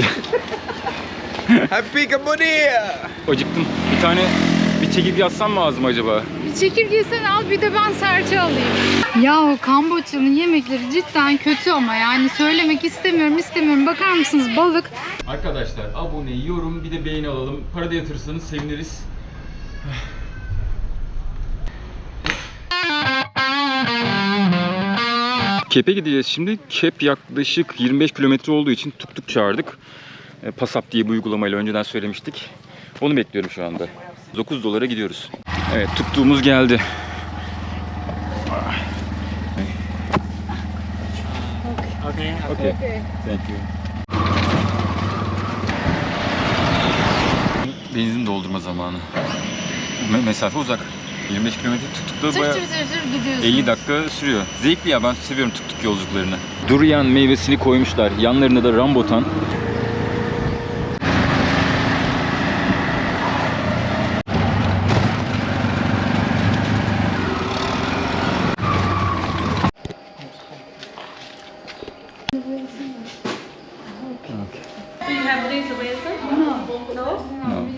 Happy Cambodia! Acıktım. Bir tane bir çekirge atsam mı ağzıma acaba? Bir çekirgeyi sen al bir de ben serçe alayım. Ya o Kamboçya'nın yemekleri cidden kötü ama yani söylemek istemiyorum istemiyorum. Bakar mısınız balık Arkadaşlar abone, yorum bir de beğeni alalım. Para da yatırırsanız seviniriz. Kep'e gideceğiz şimdi. Kep yaklaşık 25 kilometre olduğu için tuk tuk çağırdık. E, Pasap diye bir uygulamayla önceden söylemiştik. Onu bekliyorum şu anda. 9 dolara gidiyoruz. Evet tuttuğumuz geldi. Okay. Okay. Thank you. Benzin doldurma zamanı. Me- mesafe uzak. 25 kilometre tır bayağı tır tır tır gidiyorsunuz. 50 dakika sürüyor. Zevkli ya ben seviyorum tuk tuk yolculuklarını. Durian meyvesini koymuşlar. Yanlarına da rambutan. Do you have reservation? No. No? No.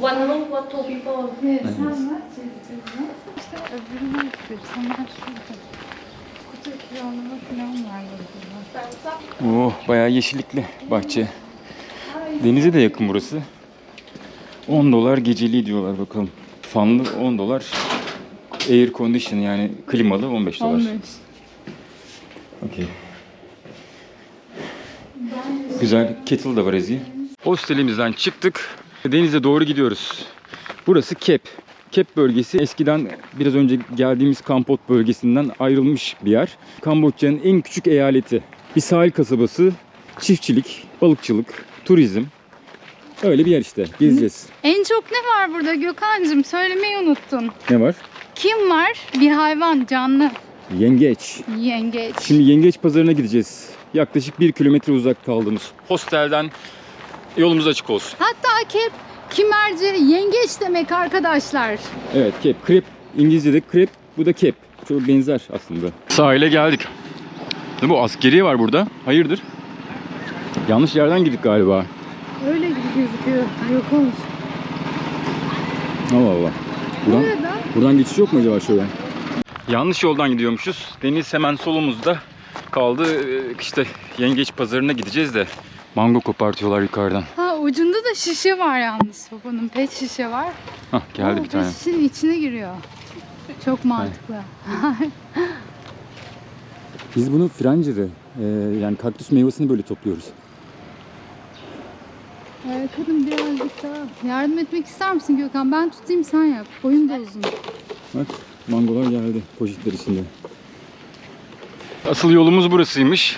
One room for two people. Evet, sen ver. İşte öbürünü istiyorum. Sen ver şurada. Kutu kiralama falan var burada. Oh bayağı yeşillikli bahçe. Denize de yakın burası. 10 dolar geceliği diyorlar bakalım. Fanlı 10 dolar. Air condition yani klimalı 15 dolar. 15. Okey. Güzel kettle da var Ezgi. Hostelimizden çıktık. Denize doğru gidiyoruz. Burası Kep. Kep bölgesi eskiden biraz önce geldiğimiz Kampot bölgesinden ayrılmış bir yer. Kamboçya'nın en küçük eyaleti. Bir sahil kasabası, çiftçilik, balıkçılık, turizm. Öyle bir yer işte. Gezeceğiz. En çok ne var burada Gökhan'cığım? Söylemeyi unuttun. Ne var? Kim var? Bir hayvan, canlı. Yengeç. Yengeç. Şimdi yengeç pazarına gideceğiz. Yaklaşık bir kilometre uzak kaldığımız hostelden yolumuz açık olsun. Hatta kep, kimerce, yengeç demek arkadaşlar. Evet kep. Krep İngilizce'de krep bu da kep. Çok benzer aslında. Sahile geldik. Ne bu askeri var burada? Hayırdır? Yanlış yerden girdik galiba. Öyle gibi gözüküyor. Yok olmuş. Allah Allah. Buradan, Burada buradan geçiş yok mu acaba şöyle? Yanlış yoldan gidiyormuşuz. Deniz hemen solumuzda kaldı. Ee, İşte yengeç pazarına gideceğiz de. Mango kopartıyorlar yukarıdan. ha ucunda da şişe var yalnız. Sobanın pet şişe var. Hah geldi O bir tane. Şişenin içine giriyor. Çok mantıklı. Biz bunu Franca'da e, yani kaktüs meyvesini böyle topluyoruz. Ee, kadın birazcık daha yardım etmek ister misin Gökhan? Ben tutayım sen yap. Boyum da uzun. Bak mangolar geldi poşetler içinde. Asıl yolumuz burasıymış.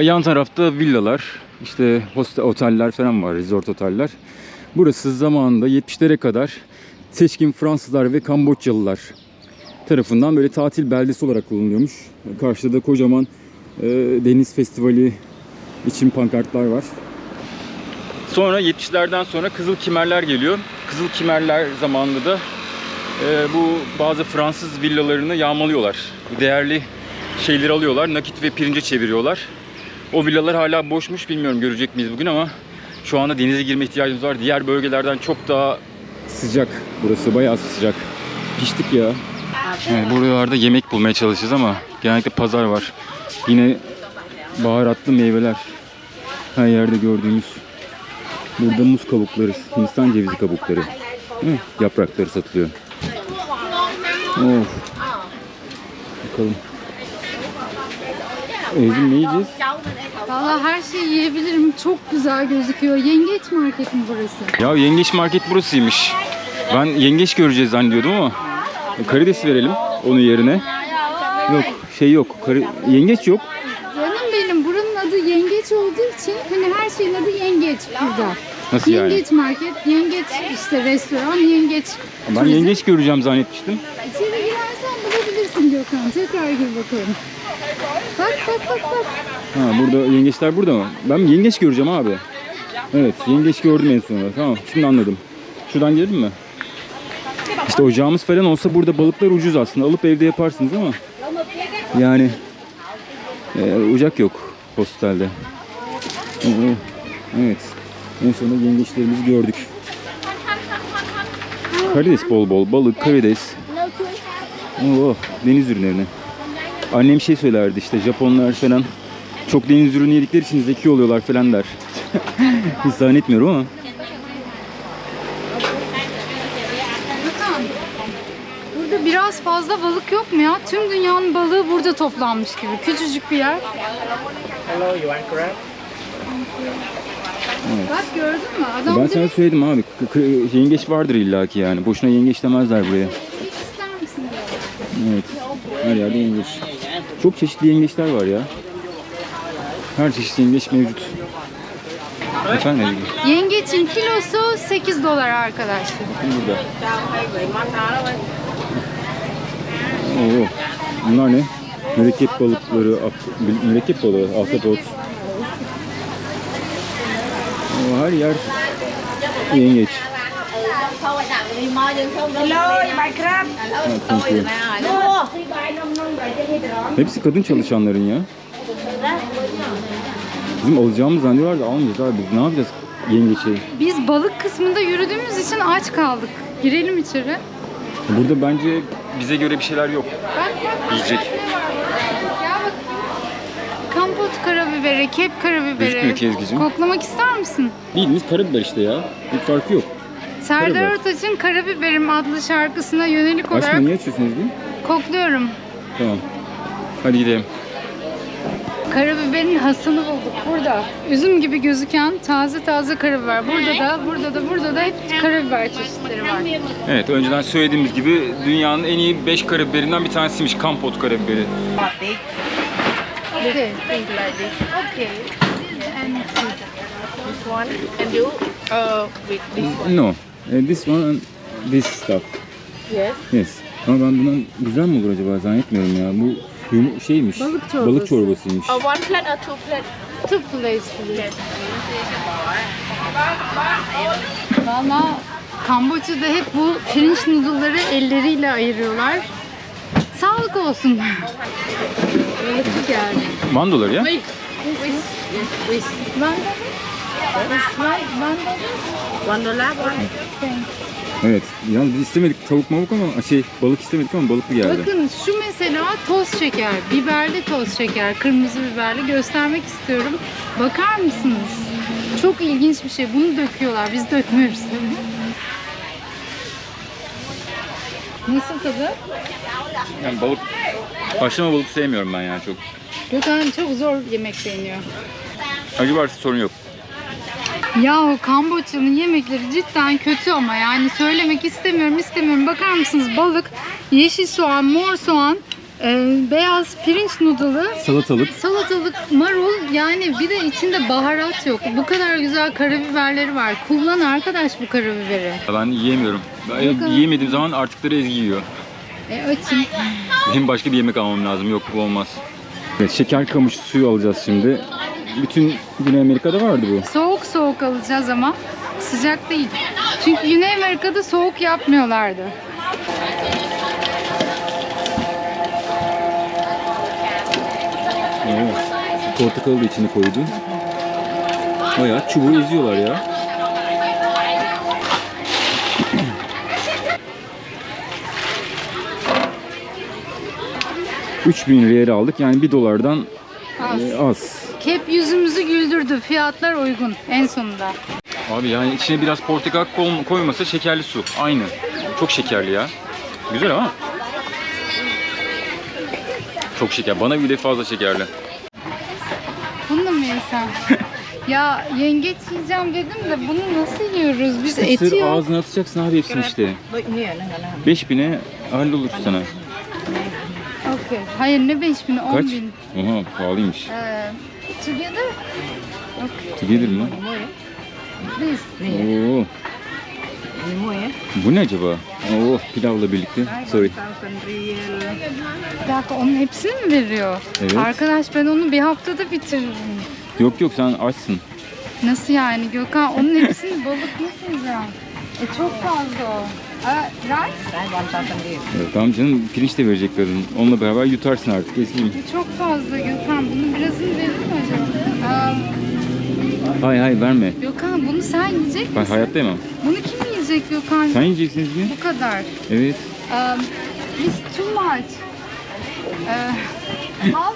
Yan tarafta villalar, işte hostel, oteller falan var, resort oteller. Burası zamanında 70'lere kadar seçkin Fransızlar ve Kamboçyalılar tarafından böyle tatil beldesi olarak kullanılıyormuş. Karşıda da kocaman e, deniz festivali için pankartlar var. Sonra 70'lerden sonra Kızıl Kimerler geliyor. Kızıl Kimerler zamanında da e, bu bazı Fransız villalarını yağmalıyorlar. Değerli şeyleri alıyorlar, nakit ve pirince çeviriyorlar. O villalar hala boşmuş, bilmiyorum görecek miyiz bugün ama şu anda denize girme ihtiyacımız var. Diğer bölgelerden çok daha sıcak burası, bayağı sıcak. Piştik ya. Evet, buralarda yemek bulmaya çalışacağız ama genellikle pazar var. Yine baharatlı meyveler her yerde gördüğümüz. Burada muz kabukları, Hindistan cevizi kabukları. Hı, yaprakları satılıyor. Of. Bakalım. Ezim ne yiyeceğiz? Valla her şeyi yiyebilirim. Çok güzel gözüküyor. Yengeç market mi burası? Ya yengeç market burasıymış. Ben yengeç göreceğiz zannediyordum ama karides verelim onun yerine. Yok şey yok. Kari- yengeç yok. Canım benim buranın adı yengeç olduğu için hani her şeyin adı yengeç burada. Nasıl yani? Yengeç market, yengeç işte restoran, yengeç. Ben turizm. yengeç göreceğim zannetmiştim. İçeri girersen bulabilirsin Gökhan. Tekrar gir bakalım. Bak bak bak bak. Ha burada yengeçler burada mı? Ben yengeç göreceğim abi. Evet yengeç gördüm en sonunda. Tamam şimdi anladım. Şuradan girelim mi? İşte ocağımız falan olsa burada balıklar ucuz aslında. Alıp evde yaparsınız ama yani e, ocak yok hostelde. Oo, evet. En sonunda yengeçlerimizi gördük. Karides bol bol. Balık, karides. Oo, deniz ürünlerini. Annem şey söylerdi işte Japonlar falan çok deniz ürünü yedikleri için zeki oluyorlar falan der. Hiç zannetmiyorum ama. Bakın. Burada biraz fazla balık yok mu ya? Tüm dünyanın balığı burada toplanmış gibi. Küçücük bir yer. Hello, you want crab? Bak gördün mü? Adam Ben direkt sana söyledim abi. yengeç vardır illaki yani. Boşuna yengeç demezler buraya. hiç ister misin. Evet. Her yerde yengeç. Çok çeşitli yengeçler var ya. Her çeşit yengeç mevcut. Efendim? Yengeçin kilosu 8 dolar arkadaşlar. Burada. Oo. Bunlar ne? Mürekkep balıkları, mürekkep balığı, ahtapot. Her yer yengeç. Hepsi kadın çalışanların ya. Bizim alacağımız zannediyorlar da almayacağız abi biz. Ne yapacağız yengeçi? Biz balık kısmında yürüdüğümüz için aç kaldık. Girelim içeri. Burada bence bize göre bir şeyler yok. Yiyecek. Kampot karabiberi, kep karabiberi. Gözükmüyor ki Ezgi'cim. Koklamak ister misin? Bildiğiniz karabiber işte ya. Bir farkı yok. Serdar Karabiber. Ortaç'ın Karabiberim adlı şarkısına yönelik olarak niye açıyorsun Ezgi? kokluyorum. Tamam. Hadi gidelim. Karabiberin hasını bulduk burada. Üzüm gibi gözüken taze taze karabiber. Burada da, burada da, burada da hep karabiber çeşitleri var. Evet önceden söylediğimiz gibi dünyanın en iyi 5 karabiberinden bir tanesiymiş Kampot karabiberi. Okay. Okay. Okay. And This one. And you, uh, with this one. No. eh, This one and this stuff. Yes. Yes. Ama ben bundan güzel mi olur acaba zannetmiyorum ya. Bu yum- şeymiş. Balık çorbası. Balık çorbasıymış. Uh, one plate or two plate? two plates please. Valla Kamboçya'da hep bu pirinç noodle'ları elleriyle ayırıyorlar. Sağlık olsun. Balıkçı geldi. One dolar ya. De Ben de One dollar, one. Evet. Yalnız biz istemedik tavuk mavuk ama şey balık istemedik ama balıklı geldi. Bakın şu mesela toz şeker, biberli toz şeker, kırmızı biberli göstermek istiyorum. Bakar mısınız? Çok ilginç bir şey. Bunu döküyorlar. Biz dökmüyoruz tabii. Nasıl tadı? Yani balık Haşlama balık sevmiyorum ben yani çok. Gökhan çok zor yemek beğeniyor. Acı varsa sorun yok. Ya Kamboçya'nın yemekleri cidden kötü ama yani söylemek istemiyorum istemiyorum. Bakar mısınız balık, yeşil soğan, mor soğan, e, beyaz pirinç noodle'ı, Salatalık. salatalık, marul yani bir de içinde baharat yok. Bu kadar güzel karabiberleri var. Kullan arkadaş bu karabiberi. Ben yiyemiyorum. Ben Yok abi. yiyemediğim zaman artıkları Ezgi yiyor. E açın. Benim başka bir yemek almam lazım. Yok bu olmaz. Evet, şeker kamışı suyu alacağız şimdi. Bütün Güney Amerika'da vardı bu. Soğuk soğuk alacağız ama sıcak değil. Çünkü Güney Amerika'da soğuk yapmıyorlardı. Evet. Portakalı da içine koydu. Bayağı çubuğu eziyorlar ya. ...3000 riyal aldık. Yani 1 dolardan Az. e, az. Kep yüzümüzü güldürdü. Fiyatlar uygun en sonunda. Abi yani içine biraz portakal koy- koymasa şekerli su. Aynı. Çok şekerli ya. Güzel ama. Çok şeker. Bana bile fazla şekerli. Bunu da mı yesem? ya yengeç yiyeceğim dedim de bunu nasıl yiyoruz? Biz eti Sır yok. ağzına atacaksın abi hepsini işte. Wait, here, no, no, no. 5000'e hallolur sana. Okey. Hayır ne 5 bin, 10 Kaç? bin. Oha pahalıymış. Ee, together Together please. Oo, bu ne acaba? Oo, pilavla birlikte. Sorry. Bir dakika onun hepsini mi veriyor? Evet. Arkadaş ben onu bir haftada bitiririm. Yok yok sen açsın. Nasıl yani Gökhan? Onun hepsini balık nasıl yiyeceğim? E çok fazla o. Evet, tamam canım pirinç de verecek kadın. Onunla beraber yutarsın artık eskiyim. E çok fazla Gökhan. Bunun birazını verir mi acaba? Um, Hayır hayır verme. Gökhan bunu sen yiyecek Ben misin? hayatta yemem. Bunu kim yiyecek Gökhan? Sen yiyeceksiniz mi? Bu kadar. Evet. Um, it's too much. Ee, al.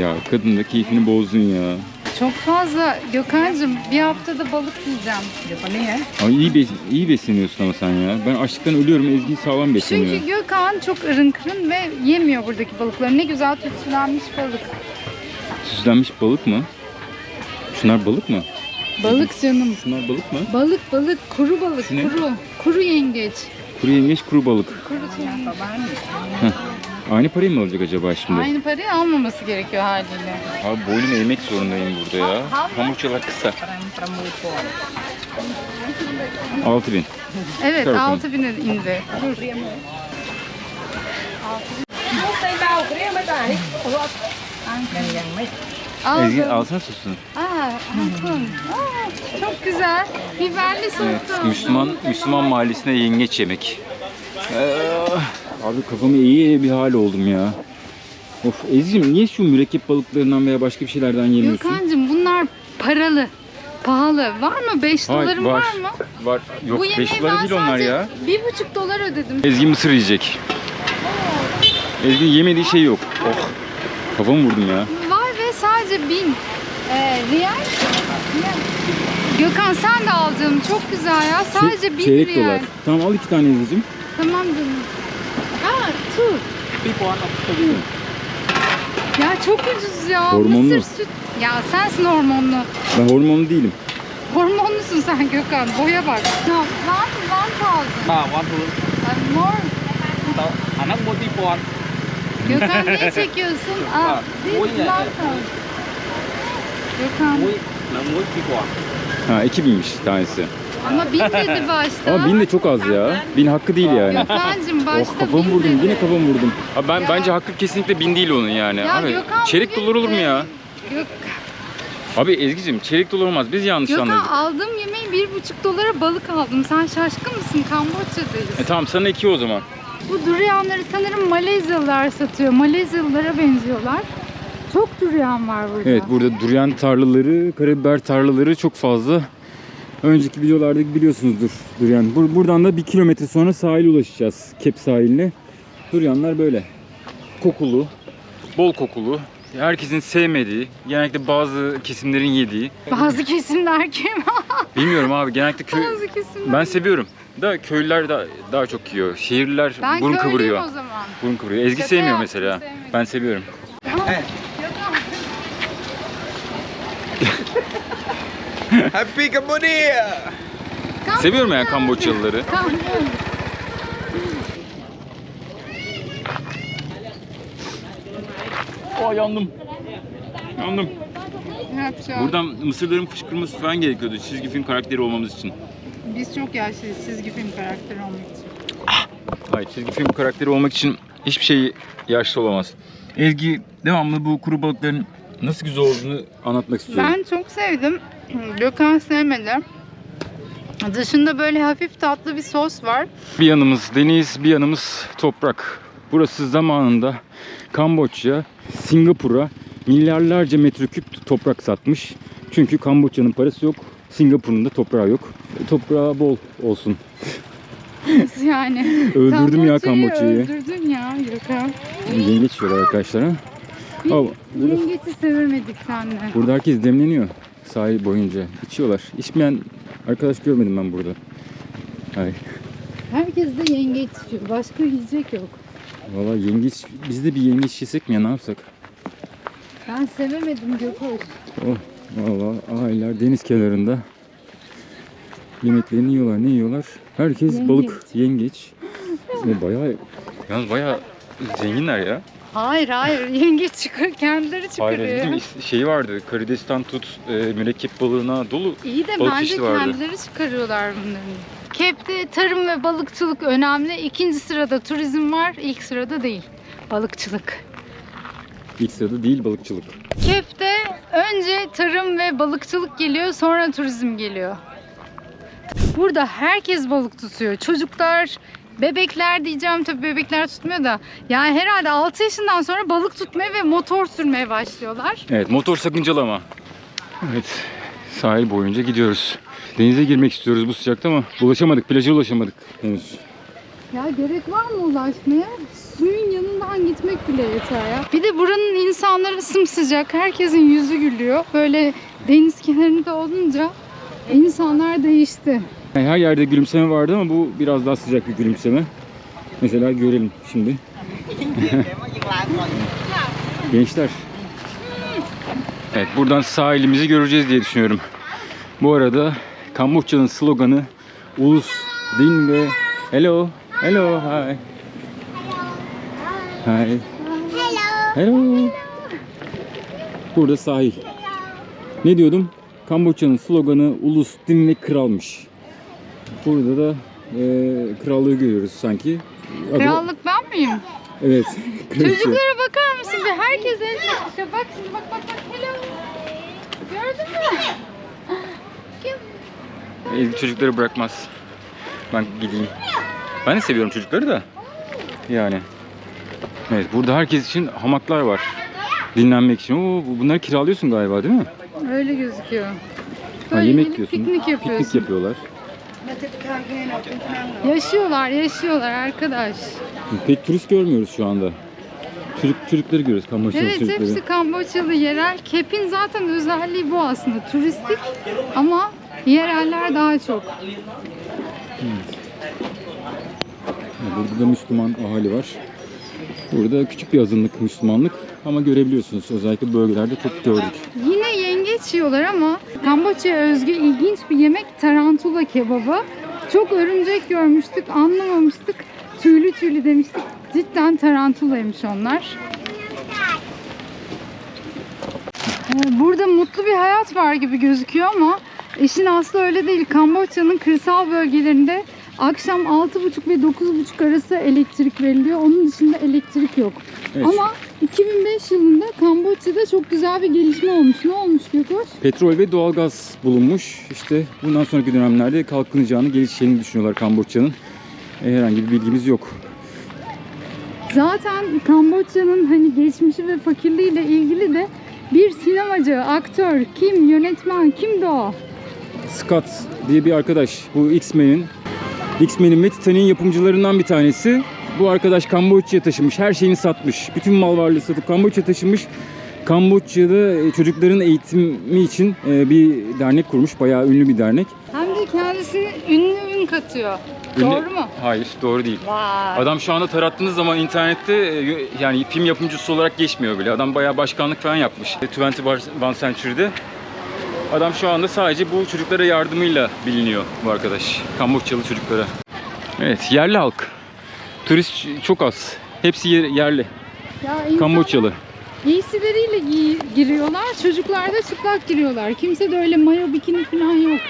Ya kadın da keyfini bozdun ya. Çok fazla Gökhan'cığım bir haftada balık yiyeceğim. Ama iyi, bes iyi besleniyorsun ama sen ya. Ben açlıktan ölüyorum. Ezgi sağlam besleniyor. Çünkü Gökhan çok ırın kırın ve yemiyor buradaki balıkları. Ne güzel tütsülenmiş balık. Süslenmiş balık mı? Şunlar balık mı? Balık canım. Şunlar balık mı? Balık balık kuru balık Şu ne? kuru. Kuru yengeç. Kuru yengeç, kuru balık. Kuru yengeç. Aynı parayı mı alacak acaba şimdi? Aynı parayı almaması gerekiyor haliyle. Abi boynumu eğmek zorundayım burada ya. Hamurçalar kısa. 6000. Evet Tabii. 6000 indi. Dur. Ezgi Aldım. alsana sosunu. Aa, aldım. Aa, çok güzel. Biberli Evet, soslu. Müslüman Müslüman mahallesine yengeç yemek. Ee, abi kafamı iyi bir hal oldum ya. Of Ezgi'm niye şu mürekkep balıklarından veya başka bir şeylerden yemiyorsun? Gökhan'cığım bunlar paralı. Pahalı. Var mı? 5 Hayır, doların var. var. mı? Var. Yok Bu 5 yemeği dolar ben değil onlar sadece ya. bir buçuk dolar ödedim. Ezgi mısır yiyecek. Ezgi yemediği şey yok. Oh. Kafamı vurdum ya. Var ve sadece bin e, riyal. Gökhan sen de al canım. Çok güzel ya. Sadece Çe- bin Çeyrek riyal. dolar. Tamam al iki tane Ezgi'cim. Tamam canım. Aa, tu. Ya çok ucuz ya. Hormonlu. Mısır süt. Ya sensin hormonlu. Ben hormonlu değilim. Hormonlusun sen Gökhan. Boya bak. No, one, one thousand. Ah, one. Uh, more. Anak mau tipuan. Gökhan niye çekiyorsun? Aa, Boy one ne? thousand. Gökhan. Muối, là muối tipuan. Ha 2000'miş tanesi. Ama bin dedi başta. Ama bin de çok az ya. Bin hakkı değil yani. Gökhan'cığım başta Oh kafamı bin vurdum. dedi. Yine kafamı vurdum. Abi ben bence hakkı kesinlikle bin değil onun yani. Ya Abi Gökhan çeyrek bugün dolar olur mu ya? Gök... Abi Ezgi'cim çeyrek dolar olmaz. Biz yanlış Gökhan anladık. aldığım yemeği bir buçuk dolara balık aldım. Sen şaşkın mısın? Kamboçya'dayız. E tamam sana iki o zaman. Bu duriyanları sanırım Malezyalılar satıyor. Malezyalılara benziyorlar. Çok duriyan var burada. Evet burada durian tarlaları, karabiber tarlaları çok fazla. Önceki videolarda biliyorsunuzdur durian. Bur- buradan da bir kilometre sonra sahile ulaşacağız. Kep sahiline. Durianlar böyle. Kokulu, bol kokulu. Herkesin sevmediği, genellikle bazı kesimlerin yediği. Bazı kesimler kim? Bilmiyorum abi genellikle köy... Bazı kesimler. Ben seviyorum. Da köylüler daha, daha çok yiyor. Şehirliler Ben burun köylüyüm kıvırıyor. o zaman. Burun kıvırıyor. Ezgi Şaka sevmiyor mesela. sevmedim. Ben seviyorum. Happy Cambodia! Seviyorum yani Kamboçyalıları. Kamboçya. Aa yandım. Yandım. Yapacağım? Buradan mısırların fışkırması falan gerekiyordu çizgi film karakteri olmamız için. Biz çok yaşlıyız çizgi film karakteri olmak için. Hayır çizgi film karakteri olmak için hiçbir şey yaşlı olamaz. Ezgi devamlı bu kuru balıkların nasıl güzel olduğunu anlatmak istiyorum. Ben çok sevdim. Gökhan sevmedi. Dışında böyle hafif tatlı bir sos var. Bir yanımız deniz, bir yanımız toprak. Burası zamanında Kamboçya, Singapur'a milyarlarca metreküp toprak satmış. Çünkü Kamboçya'nın parası yok, Singapur'un da toprağı yok. Toprağı bol olsun. Nasıl yani? Öldürdüm ya Kamboçya'yı. Öldürdün ya Gökhan. Yengeç yiyorlar arkadaşlar ha. Yengeci sevemedik seninle. burada herkes demleniyor sahil boyunca. İçiyorlar. İçmeyen arkadaş görmedim ben burada. Ay. Herkes de yengeç yiyor. Başka yiyecek yok. Valla yengeç, biz de bir yengeç yesek mi ya ne yapsak? Ben sevemedim Gökoş. Oh valla aileler deniz kenarında yemeklerini yiyorlar. Ne yiyorlar? Herkes Yengeç. balık, yengeç. Bayağı yalnız bayağı zenginler ya. Hayır hayır yengeç çıkıyor kendileri çıkarıyor. Hayır değil mi? Şeyi vardı. Karidesten tut e, mürekkep balığına dolu. İyi de Balık bence vardı. kendileri çıkarıyorlar bunları. Kep'te tarım ve balıkçılık önemli. İkinci sırada turizm var. İlk sırada değil. Balıkçılık. İlk sırada değil balıkçılık. Kep'te önce tarım ve balıkçılık geliyor, sonra turizm geliyor. Burada herkes balık tutuyor. Çocuklar, bebekler diyeceğim tabii bebekler tutmuyor da. Yani herhalde 6 yaşından sonra balık tutmaya ve motor sürmeye başlıyorlar. Evet motor sakıncalı ama. Evet. Sahil boyunca gidiyoruz. Denize girmek istiyoruz bu sıcakta ama ulaşamadık. Plaja ulaşamadık henüz. Ya gerek var mı ulaşmaya? Suyun yanından gitmek bile yeter ya. Bir de buranın insanları sımsıcak. Herkesin yüzü gülüyor. Böyle deniz kenarında olunca insanlar değişti. Her yerde gülümseme vardı ama bu biraz daha sıcak bir gülümseme. Mesela görelim şimdi. Gençler. Evet buradan sahilimizi göreceğiz diye düşünüyorum. Bu arada Kamboçya'nın sloganı ulus, din ve hello, hello, hi. Hi. Hello. Burada sahil. Ne diyordum? Kamboçya'nın sloganı ulus, din ve kralmış. Burada da e, krallığı görüyoruz sanki. Adı- Krallık ben miyim? Evet. kraliçe. Çocuklara bakar mısın? Bir herkes el çekişiyor. Bak şimdi bak bak bak. Hello. Gördün mü? Kim? Ezgi çocukları bırakmaz. Ben gideyim. Ben de seviyorum çocukları da. Yani. Evet burada herkes için hamaklar var. Dinlenmek için. Oo, bu- bunları kiralıyorsun galiba değil mi? Öyle gözüküyor. Ha, Böyle yemek yiyorsun. Piknik yapıyorsun. Piknik yapıyorlar. Yaşıyorlar, yaşıyorlar arkadaş. Pek turist görmüyoruz şu anda. Çocuk, çocukları görüyoruz Kamboçyalı Evet çocukları. hepsi Kamboçyalı yerel. Kep'in zaten özelliği bu aslında. Turistik ama yereller daha çok. Burada da Müslüman ahali var. Burada küçük bir azınlık Müslümanlık ama görebiliyorsunuz özellikle bölgelerde çok gördük. Yiyorlar ama Kamboçya özgü ilginç bir yemek tarantula kebabı. Çok örümcek görmüştük, anlamamıştık. Tüylü tüylü demiştik. Cidden tarantulaymış onlar. Ee, Burada mutlu bir hayat var gibi gözüküyor ama işin aslı öyle değil. Kamboçya'nın kırsal bölgelerinde akşam 6.30 ve 9.30 arası elektrik veriliyor. Onun dışında elektrik yok. Evet. Ama 2005 yılında Kamboçya'da çok güzel bir gelişme olmuş. Ne olmuş Gökoş? Petrol ve doğalgaz bulunmuş. İşte bundan sonraki dönemlerde kalkınacağını, gelişeceğini düşünüyorlar Kamboçya'nın. E, herhangi bir bilgimiz yok. Zaten Kamboçya'nın hani geçmişi ve fakirliğiyle ilgili de bir sinemacı, aktör, kim, yönetmen, kimdi o? Scott diye bir arkadaş. Bu X-Men'in X-Men'in ve Titanic'in yapımcılarından bir tanesi. Bu arkadaş Kamboçya'ya taşınmış. Her şeyini satmış. Bütün mal varlığı satıp Kamboçya'ya taşınmış. Kamboçya'da e, çocukların eğitimi için e, bir dernek kurmuş. Bayağı ünlü bir dernek. Hem de kendisini ünlü ün katıyor. Doğru mu? Hayır, doğru değil. Vay. Adam şu anda tarattığınız zaman internette e, yani film yapımcısı olarak geçmiyor bile. Adam bayağı başkanlık falan yapmış. 21 Century'de. Adam şu anda sadece bu çocuklara yardımıyla biliniyor bu arkadaş. Kamboçyalı çocuklara. Evet, yerli halk. Turist çok az. Hepsi yer- yerli. Ya Kamboçyalı. Giysileriyle giy- giriyorlar. Çocuklar da çıplak giriyorlar. Kimse de öyle mayo bikini falan yok.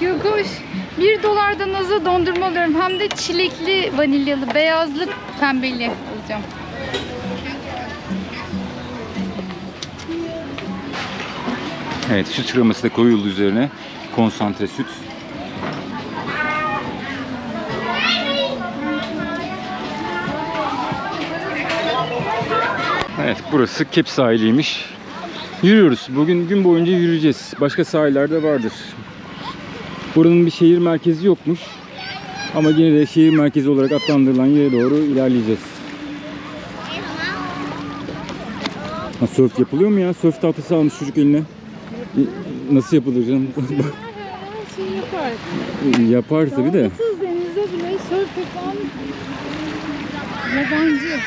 Gökoş. 1 dolardan aza dondurma alıyorum. Hem de çilekli, vanilyalı, beyazlı, pembeli alacağım. Evet, süt kreması da koyuldu üzerine. Konsantre süt. Evet, burası Kep sahiliymiş. Yürüyoruz. Bugün gün boyunca yürüyeceğiz. Başka sahillerde vardır. Buranın bir şehir merkezi yokmuş. Ama yine de şehir merkezi olarak adlandırılan yere doğru ilerleyeceğiz. Ha, surf yapılıyor mu ya? Surf tahtası almış çocuk eline. Nasıl yapılır canım? Şeyi yapar. Yapar tabi de. Denizde bile sörf yapan yabancı.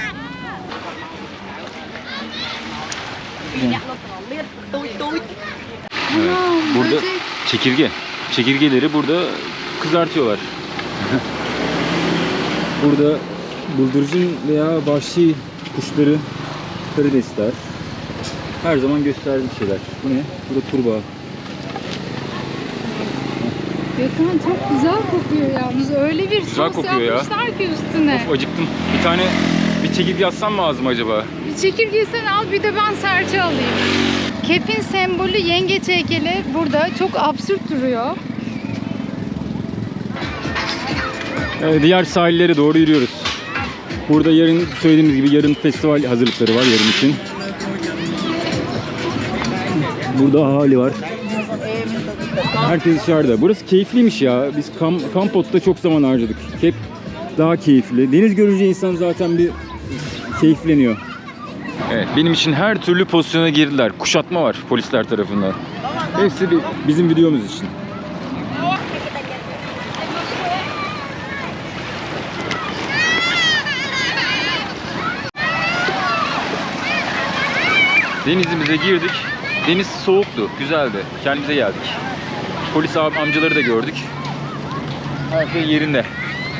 Burada çekirge. Çekirgeleri burada kızartıyorlar. burada bıldırcın veya vahşi kuşları, karidesler. Her zaman gösterdiğim şeyler. Bu ne? Bu da turba. Gökhan çok güzel kokuyor yalnız. Öyle bir Güzel sos kokuyor ya. yapmışlar ki üstüne. Of acıktım. Bir tane bir çekirge atsam mı ağzıma acaba? Bir çekirge sen al bir de ben serçe alayım. Kep'in sembolü yengeç heykeli burada çok absürt duruyor. Ee, diğer sahillere doğru yürüyoruz. Burada yarın söylediğimiz gibi yarın festival hazırlıkları var yarın için. Burada ahali var. Herkes dışarıda. Burası keyifliymiş ya. Biz Kam Kampot'ta çok zaman harcadık. Hep daha keyifli. Deniz görünce insan zaten bir keyifleniyor. Evet, benim için her türlü pozisyona girdiler. Kuşatma var polisler tarafından. Hepsi bizim videomuz için. Denizimize girdik. Deniz soğuktu, güzeldi. Kendimize geldik. Polis abi amcaları da gördük. Her şey yerinde.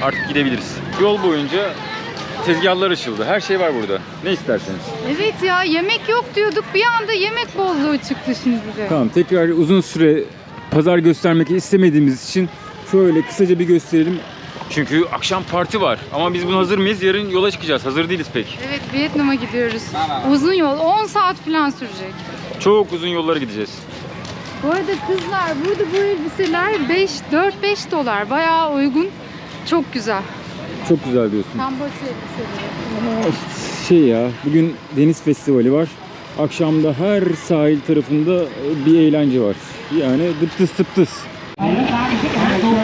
Artık gidebiliriz. Yol boyunca tezgahlar açıldı. Her şey var burada. Ne isterseniz. Evet ya yemek yok diyorduk. Bir anda yemek bolluğu çıktı şimdi de. Tamam tekrar uzun süre pazar göstermek istemediğimiz için şöyle kısaca bir gösterelim. Çünkü akşam parti var. Ama biz buna hazır mıyız? Yarın yola çıkacağız. Hazır değiliz pek. Evet Vietnam'a gidiyoruz. Uzun yol 10 saat falan sürecek. Çok uzun yollara gideceğiz. Bu arada kızlar burada bu elbiseler 5 4-5 dolar. Bayağı uygun. Çok güzel. Çok güzel diyorsun. Kamboçya elbiseleri. Şey ya, bugün deniz festivali var. Akşamda her sahil tarafında bir eğlence var. Yani dıptıs tıptıs.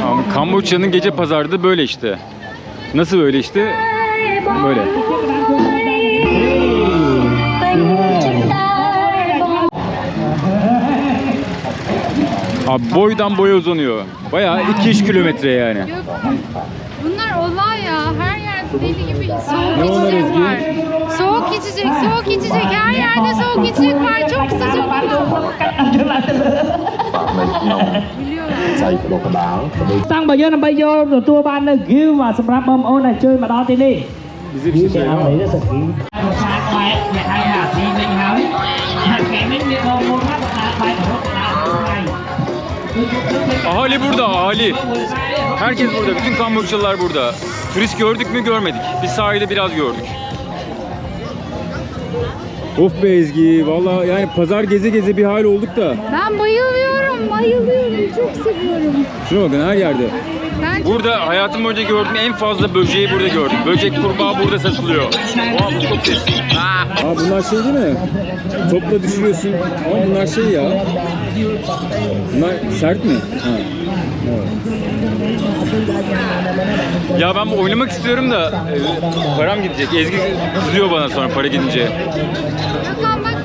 Ama Kamboçya'nın gece pazarı da böyle işte. Nasıl böyle işte? Böyle. Abi boydan boya uzanıyor. Bayağı 2-3 kilometre yani. Allah ya her yerde deli gibi soğuk içecek var. Soğuk içecek, soğuk içecek. Her yerde soğuk içecek var. Çok sıcak oluyor. Tăng bây giờ là bây giờ rồi tua ban là ghiêu mà sầm rạp bom ôn này chơi mà đó thì đi. Bizim için şey ama. Ahali burada ahali. Herkes burada, bütün Kamboçyalılar burada. Turist gördük mü görmedik. Biz sahilde biraz gördük. Of be Ezgi, valla yani pazar geze geze bir hal olduk da. Ben bayılıyorum, bayılıyorum. Çok seviyorum. Şuna bakın her yerde. Ben Burada hayatım boyunca gördüğüm en fazla böceği burada gördüm. Böcek kurbağa burada satılıyor. Oha bu çok ses. Aa bunlar şey değil mi? Topla düşürüyorsun. Ama bunlar şey ya. Bunlar sert mi? Ha. Ya ben bu oynamak istiyorum da e, param gidecek. Ezgi kızıyor bana sonra para gidince. Gökhan bak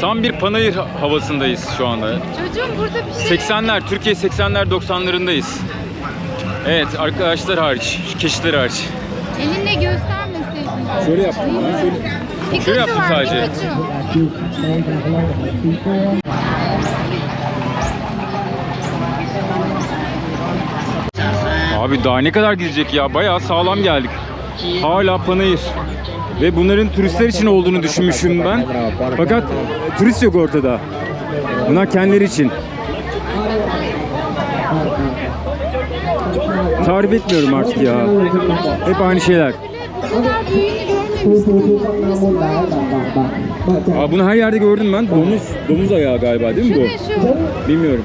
Tam bir panayır havasındayız şu anda. Çocuğum burada bir şey 80'ler, Türkiye 80'ler 90'larındayız. Evet, arkadaşlar hariç, şu keşişler hariç. elinle göstermeseydin. Şöyle yaptım şöyle. Pikachu şöyle yaptım var, sadece. Pikachu. Abi daha ne kadar gidecek ya? Bayağı sağlam geldik. Hala panayır. Ve bunların turistler için olduğunu düşünmüşüm ben. Fakat e, turist yok ortada. Bunlar kendileri için. Tarif etmiyorum artık ya. Hep aynı şeyler. Aa, bunu her yerde gördüm ben. Domuz, domuz ayağı galiba değil mi bu? Bilmiyorum.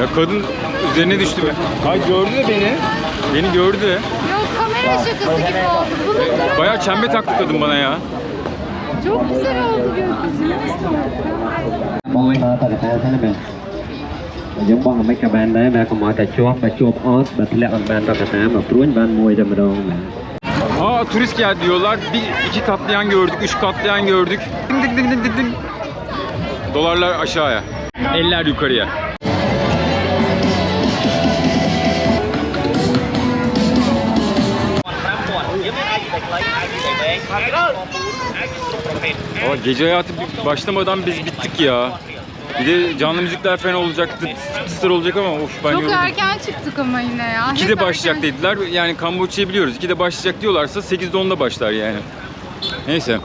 Ya kadın üzerine düştü be. Ay gördü de beni. Beni gördü de. Yok kamera şakası gibi oldu. Bulutlara Bayağı çembe taktı kadın bana ya. Çok güzel oldu gökyüzü. Nasıl oldu? បងទៅតាតាចឹងណាមែនយើងបងមិនក៏បានដែរបែរកុំឲ្យតែជាប់តែជាប់អត់បើធ្លាក់មិនបានតកតាមកព្រួញបានមួយតែម្ដងបាទ Aa turist geldi diyorlar. Bir iki katlayan gördük, üç katlayan gördük. Ding ding ding ding ding ding. Dolarlar aşağıya. Eller yukarıya. Ama gece hayatı başlamadan biz bittik ya. Bir de canlı müzikler falan olacak, tıt tıtır olacak ama of ben Çok yoruldum. erken çıktık ama yine ya. Hep 2'de başlayacak erken. dediler. Yani Kamboçya'yı biliyoruz. 2'de başlayacak diyorlarsa 8'de 10'da başlar yani. Neyse.